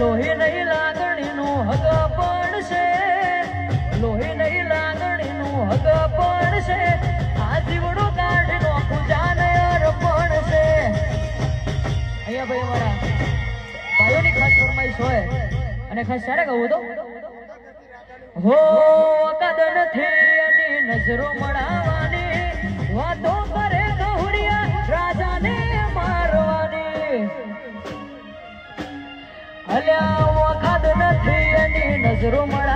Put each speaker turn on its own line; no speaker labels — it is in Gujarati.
લોહી નહીં લાગણીનું હગ પણ છે. લોહી નહીં લાગણીનું હગ પણ છે. આ જીવડો કાઢનો પૂજાને અર્પણ છે. અહીંયા ભાઈ અમારા ભાઈઓની ખાસ ફરમાઈશ હોય. અને ખાસ ક્યારે કહું તો? હો કદ નથી એની નજરો મળાવાની અલ્યા વખત નથી એની નજરો વાતો